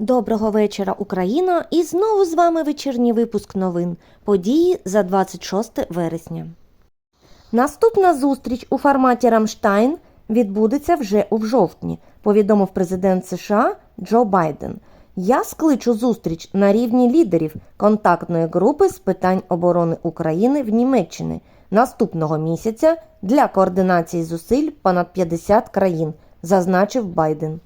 Доброго вечора, Україна! І знову з вами вечірній випуск новин. Події за 26 вересня. Наступна зустріч у форматі Рамштайн відбудеться вже у жовтні, повідомив президент США Джо Байден. Я скличу зустріч на рівні лідерів контактної групи з питань оборони України в Німеччині наступного місяця для координації зусиль понад 50 країн, зазначив Байден.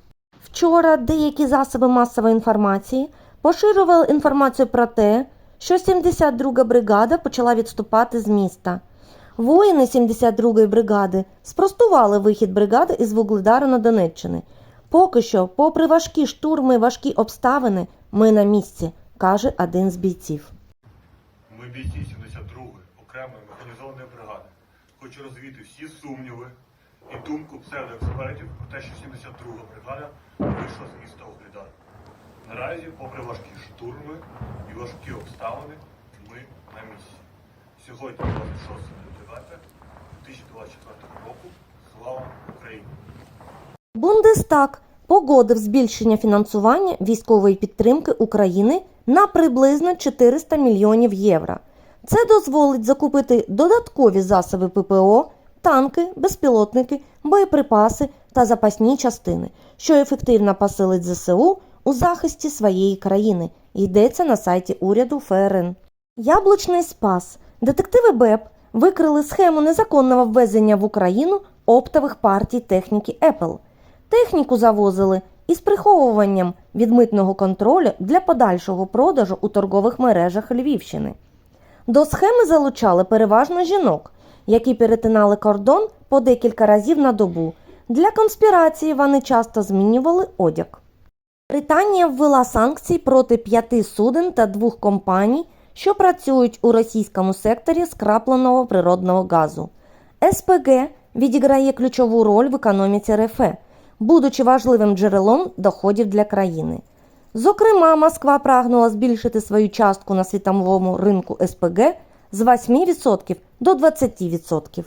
Вчора деякі засоби масової інформації поширювали інформацію про те, що 72-га бригада почала відступати з міста. Воїни 72-ї бригади спростували вихід бригади із Вугледару на Донеччини. Поки що, попри важкі штурми важкі обставини, ми на місці, каже один з бійців. Ми бійці 72-ї окремої механізованої бригади. Хочу розвіяти всі сумніви і думку псевдоекспертів про те, що 72-га бригада вийшла з міста Угледар. Наразі, попри важкі штурми і важкі обставини, ми на місці. Сьогодні 26 2024 року. Слава Україні! Бундестаг погодив збільшення фінансування військової підтримки України на приблизно 400 мільйонів євро. Це дозволить закупити додаткові засоби ППО, танки, безпілотники, боєприпаси та запасні частини, що ефективно посилить ЗСУ у захисті своєї країни. Йдеться на сайті уряду ФРН. Яблучний спас. Детективи БЕП викрили схему незаконного ввезення в Україну оптових партій техніки Apple. Техніку завозили із приховуванням від митного контролю для подальшого продажу у торгових мережах Львівщини. До схеми залучали переважно жінок, які перетинали кордон по декілька разів на добу. Для конспірації вони часто змінювали одяг. Британія ввела санкції проти п'яти суден та двох компаній, що працюють у російському секторі скрапленого природного газу. СПГ відіграє ключову роль в економіці РФ, будучи важливим джерелом доходів для країни. Зокрема, Москва прагнула збільшити свою частку на світовому ринку СПГ з 8% до 20%.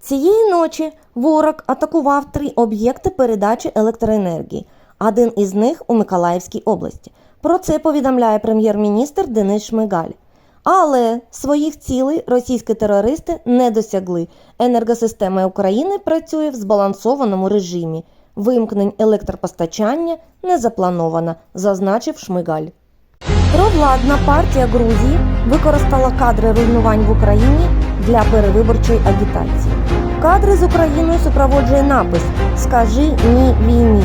Цієї ночі ворог атакував три об'єкти передачі електроенергії. Один із них у Миколаївській області. Про це повідомляє прем'єр-міністр Денис Шмигаль. Але своїх цілей російські терористи не досягли. Енергосистема України працює в збалансованому режимі. Вимкнень електропостачання не заплановано, зазначив Шмигаль. Провладна партія Грузії використала кадри руйнувань в Україні для перевиборчої агітації. Кадри з Україною супроводжує напис Скажи ні війні.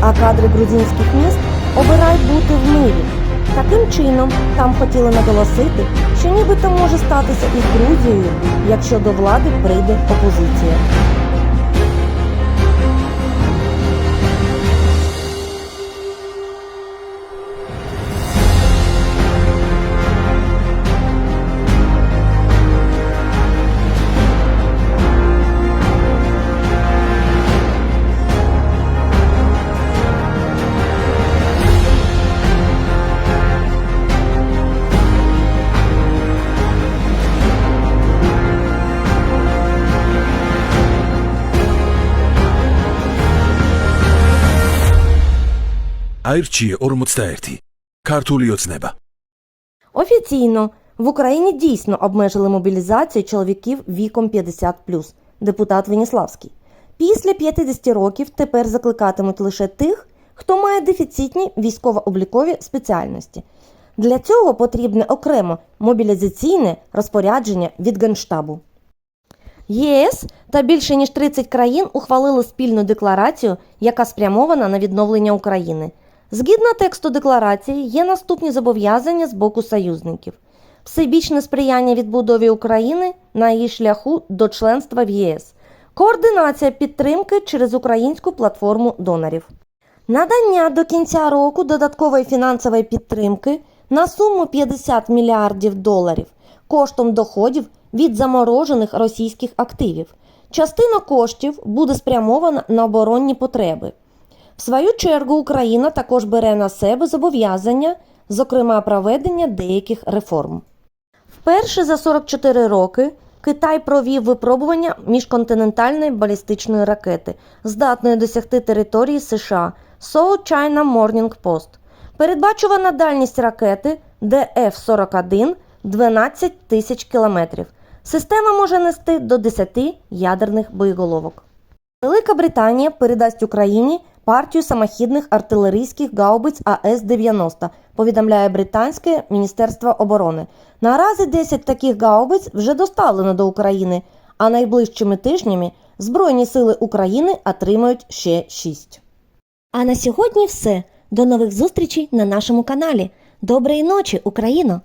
А кадри грузинських міст обирають бути в мирі. Таким чином, там хотіли наголосити, що нібито може статися із Грузією, якщо до влади прийде опозиція. აირჩიე 41. ქართული ოცნება. Офіційно в Україні дійсно обмежили мобілізацію чоловіків віком 50+, депутат Веніславський. Після 50 років тепер закликатимуть лише тих, хто має дефіцитні військово-облікові спеціальності. Для цього потрібне окремо мобілізаційне розпорядження від Генштабу. ЄС та більше ніж 30 країн ухвалили спільну декларацію, яка спрямована на відновлення України. Згідно тексту декларації, є наступні зобов'язання з боку союзників: всебічне сприяння відбудові України на її шляху до членства в ЄС, координація підтримки через українську платформу донорів. Надання до кінця року додаткової фінансової підтримки на суму 50 мільярдів доларів коштом доходів від заморожених російських активів. Частина коштів буде спрямована на оборонні потреби. В свою чергу Україна також бере на себе зобов'язання, зокрема проведення деяких реформ. Вперше за 44 роки Китай провів випробування міжконтинентальної балістичної ракети, здатної досягти території США South China Morning Post. Передбачувана дальність ракети ДФ-41 12 тисяч кілометрів. Система може нести до 10 ядерних боєголовок. Велика Британія передасть Україні партію самохідних артилерійських гаубиць АС-90, повідомляє британське Міністерство оборони. Наразі 10 таких гаубиць вже доставлено до України, а найближчими тижнями Збройні сили України отримають ще 6. А на сьогодні все. До нових зустрічей на нашому каналі. Доброї ночі, Україно!